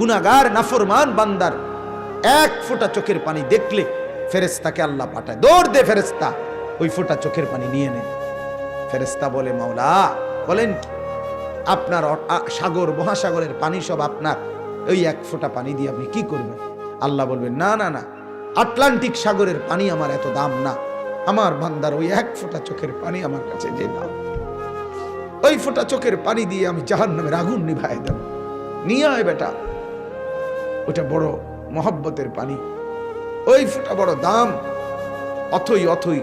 গুনাগার নাফরমান বান্দার এক ফোঁটা চোখের পানি দেখলে ফেরেস্তাকে আল্লাহ পাঠায়। দৌড় দে ফেরেস্তা ওই ফোঁটা চোখের পানি নিয়ে নে। ফেরেস্তা বলে, মাওলা, বলেন? আপনার সাগর, মহাসাগরের পানি সব আপনার। ওই এক ফোঁটা পানি দিয়ে আপনি কি করবেন? আল্লাহ বলবেন, না না না, আটলান্টিক সাগরের পানি আমার এত দাম না। আমার বান্দার ওই এক ফোঁটা চোখের পানি আমার কাছে যে দাম ওই ফোঁটা চোখের পানি দিয়ে আমি জাহান নামের আগুন নিভাই দেব। নিয়ে আয় বেটা ওটা বড় মহব্বতের পানি। ওই ফোঁটা বড় দাম। অথই অথই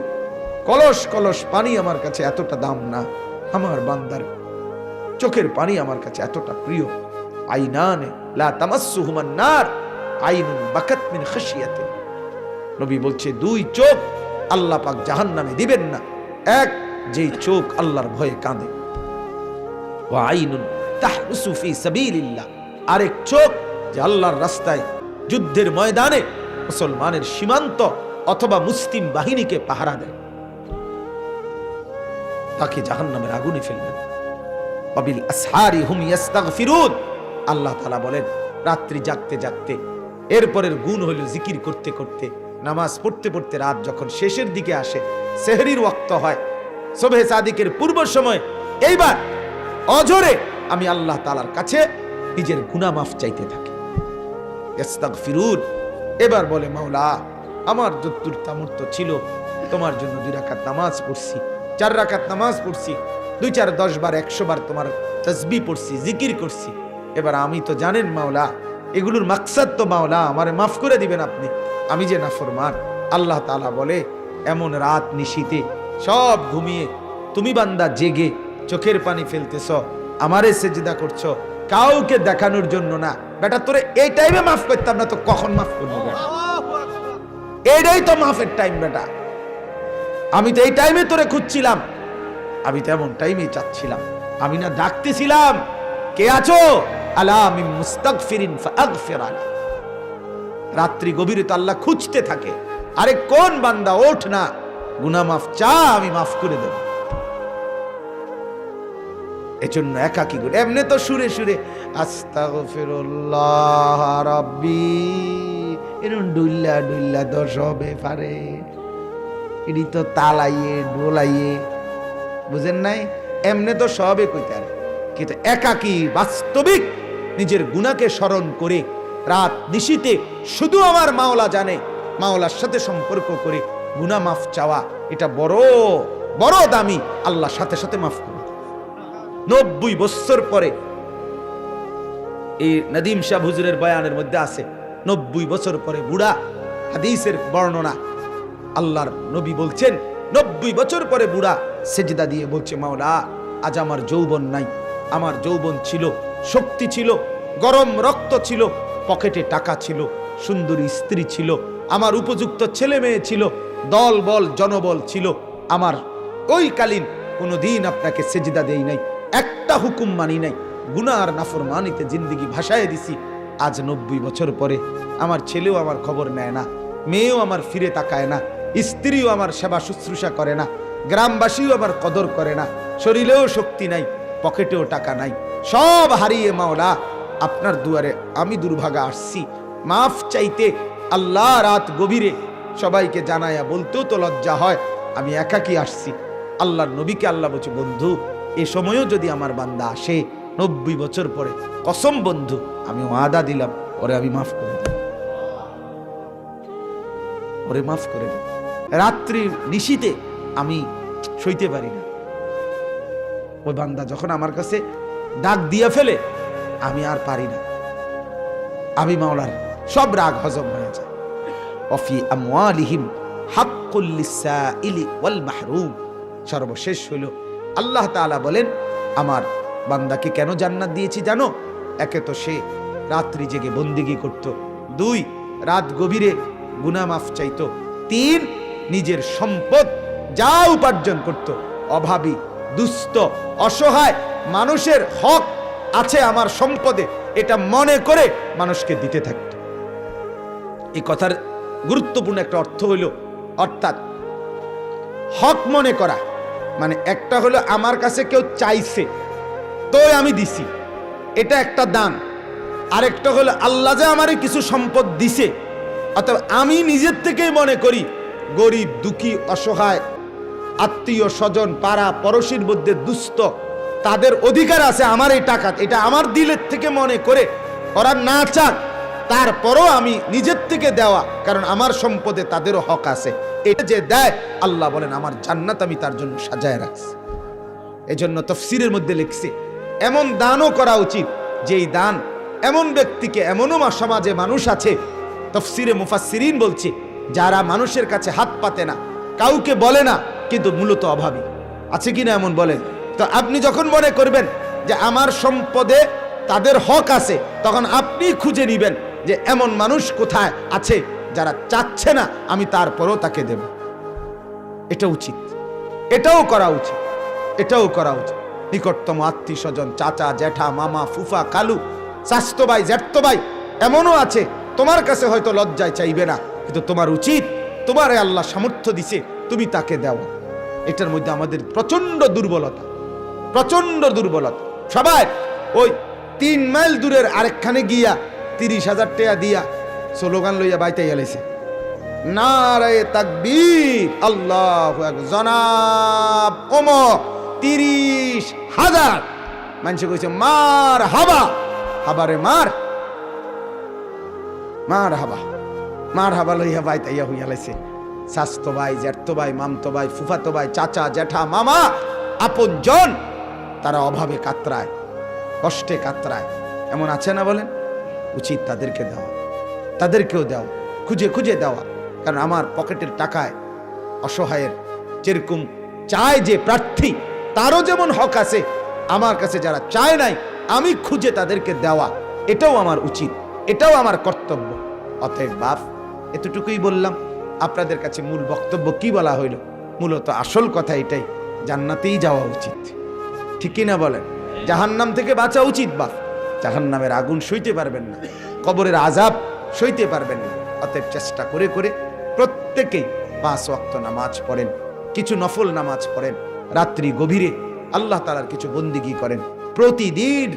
কলস কলস পানি আমার কাছে এতটা দাম না। আমার বান্দার চোখের পানি আমার কাছে এতটা প্রিয়। আইনানে লা তামাসসুহুমান নার, আইনুন বাকাত মিন খাশিয়াতিন। নবী বলছে, দুই চোখ আল্লাহ পাক জাহান্নামে দিবেন না। এক, যেই চোখ আল্লাহর ভয়ে কাঁদে। ওয়া আইনুন তাহরুসু ফি সাবিলিল্লাহ। আরেক চোখ যে আল্লাহর রাস্তায় যুদ্ধের ময়দানে মুসলমানের সীমান্ত অথবা মুসলিম বাহিনীকে পাহারা দেয়। তাকে জাহান্নামের আগুনে ফেলবেন আল্লাহ বলেন, রাত্রি জাগতে জাগতে, এরপরের গুণ হলো জিকির করতে করতে, নামাজ পড়তে পড়তে রাত যখন শেষের দিকে আসে, সেহরির ওক্ত হয়। সোবে সাদিকের পূর্ব সময়, এইবার অজরে আমি আল্লাহ তালার কাছে নিজের গুনাহ মাফ চাইতে থাকি। ইস্তাগফিরুন এবার বলে, মাওলা, আমার যত্তুর তামর্ত ছিল। তোমার জন্য দুই রাকাত নামাজ পড়ছি, চার রাকাত নামাজ পড়ছি, দুই চার দশ বার, একশো বার তোমার তসবি পড়ছি, জিকির করছি। এবার আমি তো জানেন, মাওলা, এগুলোর মাকসাদ তো মাওলা, আমারে মাফ করে দিবেন আপনি। আমি যে নাফরমান, আল্লাহ তাআলা বলে, এমন রাত নিশীতে সব ঘুমিয়ে, তুমি বান্দা জেগে চোখের পানি ফেলতেছ, আমারে সেজদা করছ কাউকে দেখানোর জন্য না। বেটা, তোরে এই টাইমে মাফ করতাম না, তো কখন মাফ করব বেটা? এইটাই তো মাফের টাইম বেটা। আমি তো এই টাইমে তোরে খুঁজছিলাম। আমি তো এমন টাইমে চাচ্ছিলাম। আমি না ডাকতেছিলাম, কে আছো? আলা মুস্তাগফিরিন ফাগফির রাত্রি গভীরে তো আল্লাহ খুঁজতে থাকে। আরে কোন বান্দা, ওঠ না। গুনা মাফ চা, আমি মাফ করে দেব। এজন্য একাকি করে, এমনি তো সুরে সুরে, আস্তাগফিরুল্লাহ রাব্বি এরম ডুল্লা ডুল্লা দশ হবে পারে। এটি তো তালাইয়ে, ডোলাইয়ে, বুঝেন নাই? এমনি তো সবে কইতার। কিন্তু একাকি বাস্তবিক নিজের গুণাকে স্মরণ করে, রাত নিশিতে শুধু আমার মাওলা জানে, মাওলার সাথে সম্পর্ক করে গুনাহ মাফ চাওয়া, এটা বড় বড় দামি, আল্লাহর সাথে সাথে মাফ করে। নব্বই বছর পরে এই নদীম শাহ হুজুরের বয়ানের মধ্যে আছে, নব্বই বছর পরে বুড়া হাদিসের বর্ণনা। আল্লাহর নবী বলছেন, নব্বই বছর পরে বুড়া সেজদা দিয়ে বলছে, মাওলা, আজ আমার যৌবন নাই। আমার যৌবন ছিল, শক্তি ছিল, গরম রক্ত ছিল, পকেটে টাকা ছিল, সুন্দরী স্ত্রী ছিল, আমার উপযুক্ত ছেলে মেয়ে ছিল দল বল জনবল ছিল। আমার ওই কালীন কোনো দিন আপনাকে সেজদা দেই নাই। একটা হুকুম মানি নাই। গুনার নাফর মানিতে জিন্দিগি ভাসায় দিছি। আজ নব্বই বছর পরে আমার ছেলেও আমার খবর নেয় না, মেয়েও আমার ফিরে তাকায় না, স্ত্রীও আমার সেবা শুশ্রূষা করে না, গ্রামবাসীও আমার কদর করে না, শরীরেও শক্তি নাই, পকেটেও টাকা নাই। সব হারিয়ে মাওলা, আপনার দুয়ারে আমি দুর্ভাগা আসছি। মাফ চাইতে আল্লাহ রাত গভীরে সবাইকে জানায়া বলতেও তো লজ্জা হয়, আমি একাকি আসছি। আল্লাহর নবীকে আল্লাহ বলছে, বন্ধু এ সময়ও যদি আমার বান্দা আসে, নব্বই বছর পরে, কসম বন্ধু, আমি ওয়াদা দিলাম, ওরে আমি মাফ করে দেব। ওরে মাফ করে দেব। রাত্রি নিশিতে আমি সইতে পারি না। ওই বান্দা যখন আমার কাছে ডাক দিয়ে ফেলে, আমি আর পারি না। আমি মাওলার সব রাগ হজম হয়ে যায়। অফি আমওয়ালিহিম হাক্কুল ওয়াল মাহরুম। সর্বশেষ হলো আল্লাহ তাআলা বলেন, আমার বান্দাকে কেন জান্নাত দিয়েছি জানো? একে তো সে রাত্রি জেগে বন্দিগি করত। দুই, রাত গভীরে গুনাহ মাফ চাইতো। তিন, নিজের সম্পদ যা উপার্জন করত। অভাবী, দুস্থ, অসহায় মানুষের হক আছে আমার সম্পদে। এটা মনে করে মানুষকে দিতে থাকত। এই কথার গুরুত্বপূর্ণ একটা অর্থ হইল, অর্থাৎ হক মনে করা। মানে একটা হলো আমার কাছে কেউ চাইছে তো আমি দিছি। এটা একটা দান। আরেকটা হলো আল্লাহ যে আমারে কিছু সম্পদ দিছে। অতএব আমি নিজের থেকেই মনে করি, গরিব, দুঃখী, অসহায়, আত্মীয় স্বজন, পাড়া পড়শির মধ্যে দুস্থ, তাদের অধিকার আছে আমার এই টাকা। এটা আমার দিলের থেকে মনে করে ওরা না চাক। তারপরও আমি নিজের থেকে দেওয়া, কারণ আমার সম্পদে তাদেরও হক আছে। এটা যে দেয়, আল্লাহ বলেন, আমার জান্নাত আমি তার জন্য সাজায় রাখছি। এজন্য তফসিরের মধ্যে লিখছে, এমন দানও করা উচিত, যেই দান এমন ব্যক্তিকে, এমনও সমাজে মানুষ আছে। তফসিরে মুফাসসিরিন বলছে, যারা মানুষের কাছে হাত পাতে না, কাউকে বলে না, কিন্তু মূলত অভাবী। আছে কি না এমন বলেন তো আপনি যখন মনে করবেন যে আমার সম্পদে তাদের হক আছে, তখন আপনি খুঁজে নিবেন। যে এমন মানুষ কোথায় আছে যারা চাচ্ছে না আমি তারপরও তাকে দেব। এটা উচিত। এটাও করা উচিত। এটাও করা উচিত। নিকটতম আত্মীয় স্বজন চাচা, জ্যাঠা, মামা, ফুফা, কালু স্বাস্থ্য ভাই ভাই এমনও আছে। তোমার কাছে হয়তো লজ্জায় চাইবে না, কিন্তু তোমার উচিত। তোমারে আল্লাহ সামর্থ্য দিছে, তুমি তাকে দাও। এটার মধ্যে আমাদের প্রচণ্ড দুর্বলতা। প্রচণ্ড দুর্বলতা। সবাই ওই তিন মাইল দূরের আরেকখানে গিয়া তিরিশ হাজার টাকা দিয়া স্লোগান লইয়া বাইতে গেলেছে নারায় তাকবীর, আল্লাহ জনাব ওমর, তিরিশ হাজার। মানুষ কইছে, মার হাবা। হাবারে মার। মার হাবা। মার হাবা লইয়া বাই তাইয়া হইয়া লাইছে স্বাস্থ্য ভাই জ্যাঠতো ভাই, মামতো ভাই, ফুফাতো ভাই, চাচা, জ্যাঠা, মামা আপন জন তারা অভাবে কাতরায়, কষ্টে কাতরায়। এমন আছে না বলেন? উচিত তাদেরকে দেওয়া। তাদেরকেও দেওয়া। খুঁজে খুঁজে দেওয়া। কারণ আমার পকেটের টাকায় অসহায়ের যেরকম চায় যে প্রার্থী, তারও যেমন হক আছে, আমার কাছে যারা চায় নাই, আমি খুঁজে তাদেরকে দেওয়া। এটাও আমার উচিত। এটাও আমার কর্তব্য। অতএব বাপ, এতটুকুই বললাম। আপনাদের কাছে মূল বক্তব্য কি বলা হইল? মূলত আসল কথা এটাই। জান্নাতেই যাওয়া উচিত। ঠিকই না বলেন? জাহান্নাম থেকে বাঁচা উচিত, বাপ। জাহান্নামের আগুন সইতে পারবেন না, কবরের আজাব সইতে পারবেন না। অতএব চেষ্টা করে করে প্রত্যেকেই পাঁচ ওয়াক্ত নামাজ পড়েন, কিছু নফল নামাজ পড়েন। রাত্রি গভীরে আল্লাহ তালার কিছু বন্দিগি করেন। প্রতিদিন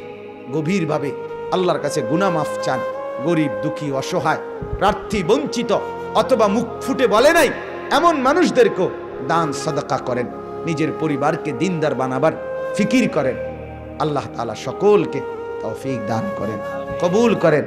গভীরভাবে আল্লাহর কাছে গুনামাফ চান। গরিব, দুঃখী, অসহায়, প্রার্থী, বঞ্চিত অথবা মুখ ফুটে বলে নাই, এমন মানুষদেরকেও দান, সদকা করেন। নিজের পরিবারকে দিনদার বানাবার ফিকির করেন। আল্লাহ তালা সকলকে তৌফিক দান করেন কবুল করেন।